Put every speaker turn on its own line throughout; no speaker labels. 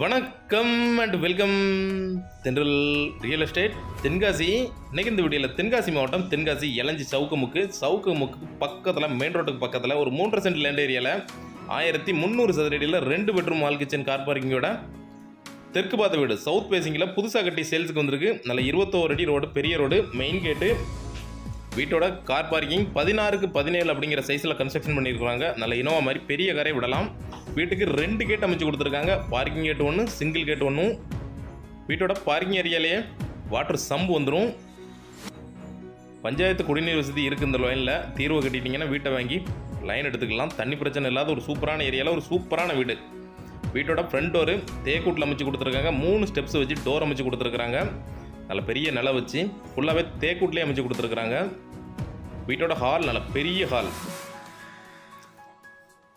வணக்கம் and welcome Thendral real estate Tenkasi. இன்னைக்கு இந்த வீடியோவில் தென்காசி மாவட்டம் தென்காசி இளஞ்சி சவுக்கமுக்கு சவுக்குமுக்கு பக்கத்தில் மெயின் ரோட்டுக்கு பக்கத்தில் ஒரு மூன்றரை சென்ட் லேண்ட் ஏரியாவில் ஆயிரத்தி முந்நூறு சதுரடியில் ரெண்டு பெட்ரூம் ஹால் கிச்சன் கார் பார்க்கிங்கோட தெற்கு பார்த்த வீடு. சவுத் பேசிங்கில் புதுசாக கட்டி சேல்ஸுக்கு வந்திருக்கு. நல்ல இருபத்தோரு அடி ரோடு பெரிய ரோடு மெயின் கேட்டு வீட்டோட கார் பார்க்கிங் பதினாறுக்கு பதினேழு அப்படிங்கிற சைஸில் கன்ஸ்ட்ரக்ஷன் பண்ணியிருக்கிறாங்க. நல்ல இனோவா மாதிரி பெரிய காரை விடலாம். வீட்டுக்கு ரெண்டு கேட் அமைச்சு கொடுத்துருக்காங்க. பார்க்கிங் கேட் ஒன்று சிங்கிள் கேட் ஒன்றும் வீட்டோட பார்க்கிங் ஏரியாலேயே வாட்டர் சம்பு வந்துடும் பஞ்சாயத்து குடிநீர் வசதி இருக்குது இந்த லைனில் தீர்வு கட்டிட்டீங்கன்னா வீட்டை வாங்கி லைன் எடுத்துக்கலாம். தண்ணி பிரச்சனை இல்லாத ஒரு சூப்பரான ஏரியாவில் ஒரு சூப்பரான வீடு. வீட்டோட ஃப்ரண்ட் டோரு தேக்கூட்டில் அமைச்சு கொடுத்துருக்காங்க. மூணு ஸ்டெப்ஸ் வச்சு டோர் அமைச்சு கொடுத்துருக்காங்க. நல்ல பெரிய நிலை வச்சு ஃபுல்லாகவே தேக்கூட்லேயே அமைச்சு கொடுத்துருக்குறாங்க வீட்டோட ஹால் நல்ல பெரிய ஹால்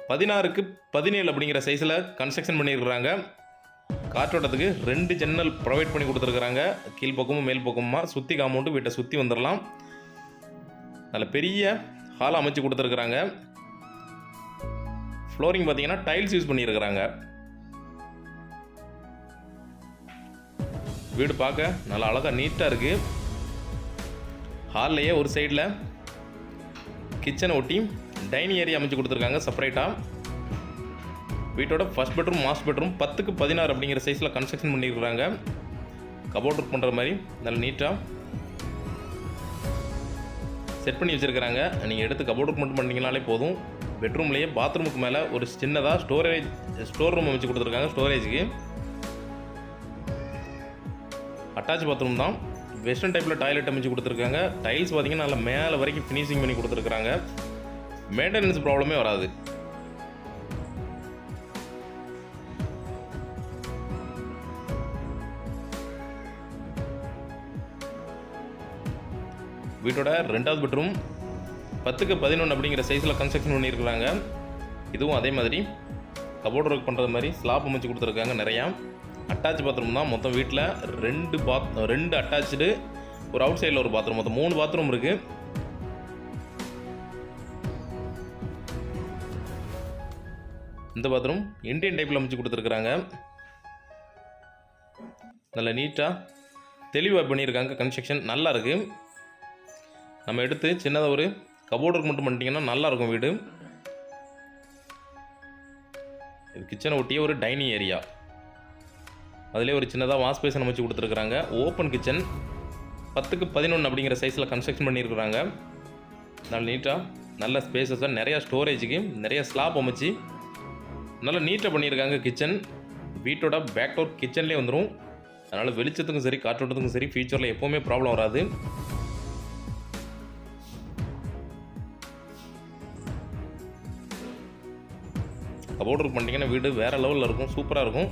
பதினாறுக்கு பதினேழு அப்படிங்கிற சைஸில் கன்ஸ்ட்ரக்ஷன் பண்ணியிருக்கிறாங்க. காற்றோட்டத்துக்கு ரெண்டு ஜன்னல் ப்ரொவைட் பண்ணி கொடுத்துருக்குறாங்க. கீழ்ப்பக்கமும் மேல் பக்கமுமா சுற்றி காமௌண்டு வீட்டை சுற்றி வந்துடலாம் நல்ல பெரிய ஹால் அமைச்சு கொடுத்துருக்குறாங்க. ஃப்ளோரிங் பார்த்தீங்கன்னா டைல்ஸ் யூஸ் பண்ணியிருக்கிறாங்க. வீடு பார்க்க நல்லா அழகாக நீட்டாக இருக்குது ஹால்லையே ஒரு சைடில் கிச்சனை ஒட்டி டைனிங் ஏரியா அமைச்சு கொடுத்துருக்காங்க செப்பரேட்டாக வீட்டோட ஃபர்ஸ்ட் பெட்ரூம் மாஸ்ட் பெட்ரூம் பத்துக்கு பதினாறு அப்படிங்கிற சைஸில் கன்ஸ்ட்ரக்ஷன் பண்ணியிருக்கிறாங்க. கபோர்ட் ஒர்க் பண்ணுற மாதிரி நல்ல நீட்டாக செட் பண்ணி வச்சுருக்கிறாங்க. நீங்கள் எடுத்து கபோர்ட் ஒர்க் மட்டும் பண்ணிங்கனாலே போதும். பெட்ரூம்லேயே பாத்ரூமுக்கு மேலே ஒரு சின்னதாக ஸ்டோரேஜ் ஸ்டோர் ரூம் அமைச்சு கொடுத்துருக்காங்க ஸ்டோரேஜுக்கு அட்டாச் பாத்ரூம் தான். வெஸ்டர்ன் டைப்பில் டாய்லெட் அமைச்சு கொடுத்துருக்காங்க. டைல்ஸ் பார்த்தீங்கன்னா நல்லா மேலே வரைக்கும் ஃபினிஷிங் பண்ணி கொடுத்துருக்காங்க மெயின்டெனன்ஸ் ப்ராப்ளமே வராது. வீட்டோட ரெண்டாவது பெட்ரூம் பத்துக்கு பதினொன்று அப்படிங்கிற சைஸில் கன்ஸ்ட்ரக்ஷன் பண்ணியிருக்கிறாங்க. இதுவும் அதே மாதிரி. கபோர்ட் ஒர்க் பண்ணுறது மாதிரி ஸ்லாப் அமைச்சு கொடுத்துருக்காங்க நிறையா. அட்டாச் பாத்ரூம் தான் மொத்தம் வீட்டில் ரெண்டு பாத் ரெண்டு அட்டாச்சு ஒரு அவுட் சைடில் ஒரு பாத்ரூம் மொத்தம் மூணு பாத்ரூம் இருக்குது இந்த பாத்ரூம் இண்டியன் டைப்பில் அமைச்சு கொடுத்துருக்குறாங்க. நல்ல நீட்டாக தெளிவாக பண்ணியிருக்காங்க. கன்ஸ்ட்ரக்ஷன் நல்லா இருக்குது நம்ம எடுத்து சின்னதாக ஒரு கபோர்ட் மட்டும் பண்ணிட்டீங்கன்னா நல்லாயிருக்கும் வீடு. இது கிச்சனை ஒட்டிய ஒரு டைனிங் ஏரியா அதிலே ஒரு சின்னதாக வாஷ் பேசன் அமைச்சு கொடுத்துருக்குறாங்க. ஓப்பன் கிச்சன் பத்துக்கு பதினொன்று அப்படிங்கிற சைஸில் கன்ஸ்ட்ரக்ஷன் பண்ணியிருக்கிறாங்க. நல்ல நீட்டாக நல்ல ஸ்பேஸஸாக நிறையா ஸ்டோரேஜுக்கு நிறைய ஸ்லாப் அமைச்சு நல்லா நீட்டாக பண்ணியிருக்காங்க கிச்சன் வீட்டோட பேக் டோர் கிச்சன்லேயே வந்துடும் அதனால் வெளிச்சத்துக்கும் சரி காற்றோட்டத்துக்கும் சரி ஃபியூச்சரில் எப்போவுமே ப்ராப்ளம் வராது. கபோர்டர் பண்ணிட்டீங்கன்னா வீடு வேறு லெவலில் இருக்கும் சூப்பராக இருக்கும்.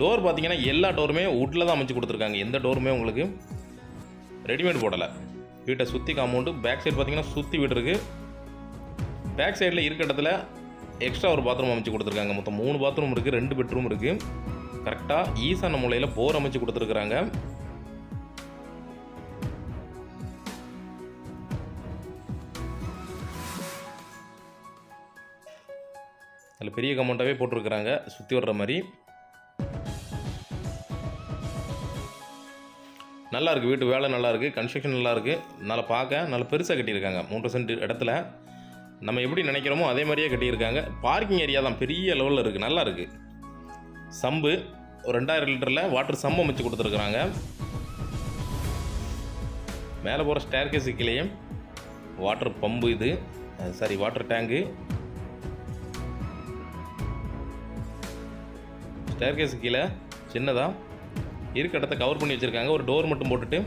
டோர் பார்த்தீங்கன்னா எல்லா டோருமே வுட்டில் தான் அமைச்சு கொடுத்துருக்காங்க. எந்த டோருமே உங்களுக்கு ரெடிமேட் போடலை. வீட்டை சுற்றி காம்பவுண்டு பேக் சைடு பார்த்தீங்கன்னா சுற்றி வீடு இருக்குது பேக் சைடில் இருக்க இடத்துல எக்ஸ்ட்ரா ஒரு பாத்ரூம் அமைச்சு கொடுத்துருக்காங்க. மொத்தம் மூணு பாத்ரூம் இருக்குது ரெண்டு பெட்ரூம் இருக்குது கரெக்டாக ஈசான மூலையில் போர் அமைச்சு கொடுத்துருக்குறாங்க. அதில் பெரிய கமெண்ட்டாகவே போட்டிருக்கிறாங்க. சுற்றி வர்ற மாதிரி. நல்லா இருக்குது வீட்டு வேலை நல்லாயிருக்கு கன்ஸ்ட்ரக்ஷன் நல்லாயிருக்கு நல்லா பார்க்க நல்லா பெருசாக கட்டியிருக்காங்க. மூன்று சென்ட் இடத்துல. நம்ம எப்படி நினைக்கிறோமோ அதே மாதிரியே கட்டியிருக்காங்க. பார்க்கிங் ஏரியா தான் பெரிய லெவலில் இருக்குது நல்லா இருக்குது சம்பு ஒரு ரெண்டாயிரம் லிட்டரில் வாட்டர் சம்பு வச்சு கொடுத்துருக்குறாங்க. மேலே போகிற ஸ்டேர்கேஸு கீழேயே வாட்டர் பம்பு இது. சாரி வாட்டர் டேங்கு ஸ்டேர்கேஸு கீழே சின்னதாக இருக்க இடத்த கவர் பண்ணி வச்சுருக்காங்க. ஒரு டோர் மட்டும் போட்டுட்டு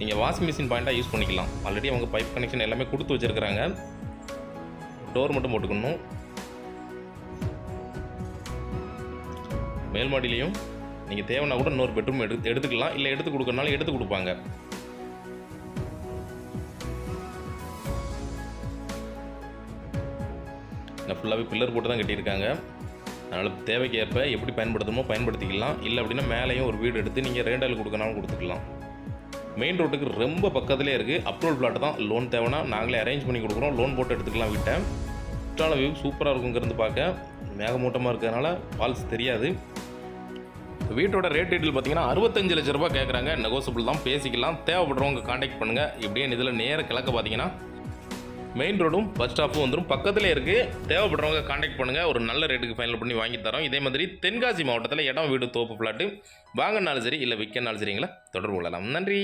நீங்கள் வாஷிங் மிஷின் பாயிண்ட்டாக யூஸ் பண்ணிக்கலாம். ஆல்ரெடி அவங்க பைப் கனெக்ஷன் எல்லாமே கொடுத்து வச்சுருக்குறாங்க. டோர் மட்டும் போட்டுக்கணும். மேல் மாடியிலையும் நீங்கள் தேவைன்னா கூட இன்னொரு பெட்ரூம் எடுத்து எடுத்துக்கலாம். இல்லை எடுத்து கொடுக்கறனாலும் எடுத்து கொடுப்பாங்க. நான் ஃபுல்லாகவே பில்லர் போட்டு தான் கட்டியிருக்காங்க. அதனால் தேவைக்கு ஏற்ப எப்படி பயன்படுத்தணுமோ பயன்படுத்திக்கலாம். இல்லை அப்படின்னா மேலேயும் ஒரு வீடு எடுத்து நீங்கள் ரெண்டாயில் கொடுக்கனாலும் கொடுத்துக்கலாம். மெயின் ரோட்டுக்கு ரொம்ப பக்கத்துலேயே இருக்குது அப்ரூவல் பிளாட் தான். லோன் தேவைன்னா நாங்களே அரேஞ்ச் பண்ணி கொடுக்குறோம். லோன் போட்டு எடுத்துக்கலாம் வீட்டை. சுற்றால வியூ சூப்பராக இருக்குங்கிறது பார்க்க. மேகமூட்டமாக இருக்கிறதுனால ஃபால்ஸ் தெரியாது. வீட்டோட ரேட் டீட்டெயில் பார்த்தீங்கன்னா அறுபத்தஞ்சு லட்ச ரூபாய் கேட்குறாங்க நெகோசியபிள் தான் பேசிக்கலாம். தேவைப்படுறவங்க காண்டாக்ட் பண்ணுங்கள் இப்படியே இதில் நேர கிழக்க பார்த்தீங்கன்னா மெயின் ரோடும் பஸ் ஸ்டாப்பும் வந்துடும் பக்கத்தில் இருக்குது தேவைப்படுறவங்க காண்டாக்ட் பண்ணுங்கள் ஒரு நல்ல ரேட்டுக்கு ஃபைனல் பண்ணி வாங்கி தரோம். இதே மாதிரி தென்காசி மாவட்டத்தில் இடம் வீடு தோப்பு ஃப்ளாட்டு வாங்கினாலும் சரி இல்லை விற்கனாலும் சரிங்களா தொடர்பு கொள்ளலாம். நன்றி!